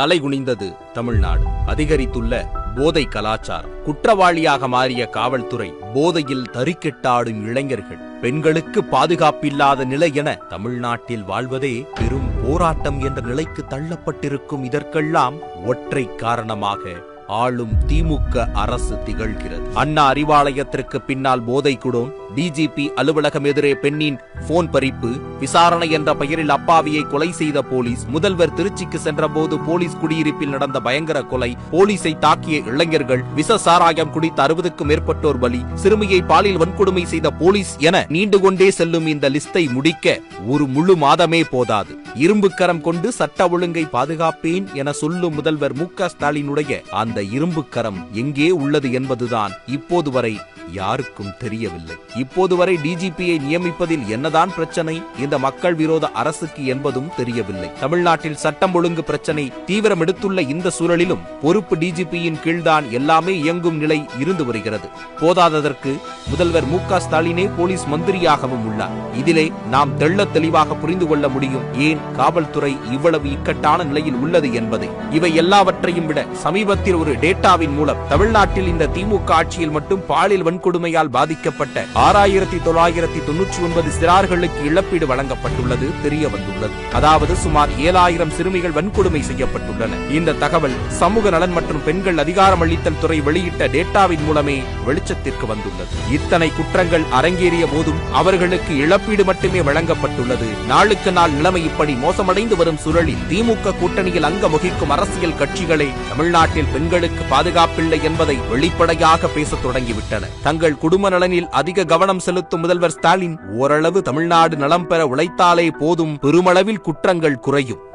தலைகுனிந்தது தமிழ்நாடு. அதிகரித்துள்ள போதை கலாச்சாரம். குற்றவாளியாக மாறிய காவல்துறை போதையில் தறிக்கெட்டாடும் இளைஞர்கள். பெண்களுக்கு பாதுகாப்பில்லாத நிலை என தமிழ்நாட்டில் வாழ்வதே பெரும் போராட்டம் என்ற நிலைக்கு தள்ளப்பட்டிருக்கும் இதற்கெல்லாம் ஒற்றை காரணமாக ஆளும் திமுக அரசு திகழ்கிறது. அண்ணா அறிவாலயத்திற்கு பின்னால் போதை குடும் டிஜிபி அலுவலகம் எதிரே பெண்ணின் போன் பறிப்பு விசாரணை என்ற பெயரில் அப்பாவியை கொலை செய்த போலீஸ் முதல்வர் திருச்சிக்கு சென்றபோது போலீஸ் குடியிருப்பில் நடந்த பயங்கர கொலை போலீஸை தாக்கிய இளைஞர்கள் விச சாராயம் குடித்த அறுபதுக்கும் மேற்பட்டோர் பலி சிறுமியை பாலியல் வன்கொடுமை செய்த போலீஸ் என நீண்டு கொண்டே செல்லும் இந்த லிஸ்டை முடிக்க ஒரு முழு மாதமே போதாது. இரும்புக்கரம் கொண்டு சட்ட ஒழுங்கை பாதுகாப்பேன் என சொல்லும் முதல்வர் மு ஸ்டாலினுடைய அந்த இரும்புக்கரம் எங்கே உள்ளது என்பதுதான் இப்போது வரை யாருக்கும் தெரியவில்லை. இப்போது வரை டிஜிபியை நியமிப்பதில் என்னதான் பிரச்சனை இந்த மக்கள் விரோத அரசுக்கு என்பதும் தெரியவில்லை. தமிழ்நாட்டில் சட்டம் ஒழுங்கு பிரச்சனை தீவிரம் எடுத்துள்ள இந்த சூழலிலும் பொறுப்பு டிஜிபியின் கீழ்தான் எல்லாமே இயங்கும் நிலை இருந்து வருகிறது. போதாததற்கு முதல்வர் மு ஸ்டாலினே போலீஸ் மந்திரியாகவும் உள்ளார். இதிலே நாம் தெள்ள தெளிவாக புரிந்து கொள்ள முடியும். ஏன் காவல்துறை இவ்வளவு இக்கட்டான நிலையில் உள்ளது என்பது. இவை எல்லாவற்றையும் விட சமீபத்தில் ஒரு டேட்டாவின் மூலம் தமிழ்நாட்டில் இந்த திமுக ஆட்சியில் மட்டும் பாலியல் வன்கொடுமையால் பாதிக்கப்பட்ட ஆறாயிரத்தி தொள்ளாயிரத்தி தொன்னூற்றி ஒன்பது சிறார்களுக்கு இழப்பீடு வழங்கப்பட்டுள்ளது தெரிய வந்துள்ளது. அதாவது சுமார் ஏழாயிரம் சிறுமிகள் வன்கொடுமை செய்யப்பட்டுள்ளன. இந்த தகவல் சமூக நலன் மற்றும் பெண்கள் அதிகாரமளித்தல் துறை வெளியிட்ட டேட்டாவின் மூலமே வெளிச்சத்திற்கு வந்துள்ளது. இத்தனை குற்றங்கள் அரங்கேறிய போதும் அவர்களுக்கு இழப்பீடு மட்டுமே வழங்கப்பட்டுள்ளது. நாளுக்கு நாள் நிலைமை இப்படி மோசமடைந்து வரும் சூழலில் திமுக கூட்டணியில் அங்கம் வகிக்கும் அரசியல் கட்சிகளே தமிழ்நாட்டில் பெண்களுக்கு பாதுகாப்பில்லை என்பதை வெளிப்படையாக பேசத் தொடங்கிவிட்டன. தங்கள் குடும்ப நலனில் அதிக கவனம் செலுத்தும் முதல்வர் ஸ்டாலின் ஓரளவு தமிழ்நாடு நலம் பெற உழைத்தாலே போதும் பெருமளவில் குற்றங்கள் குறையும்.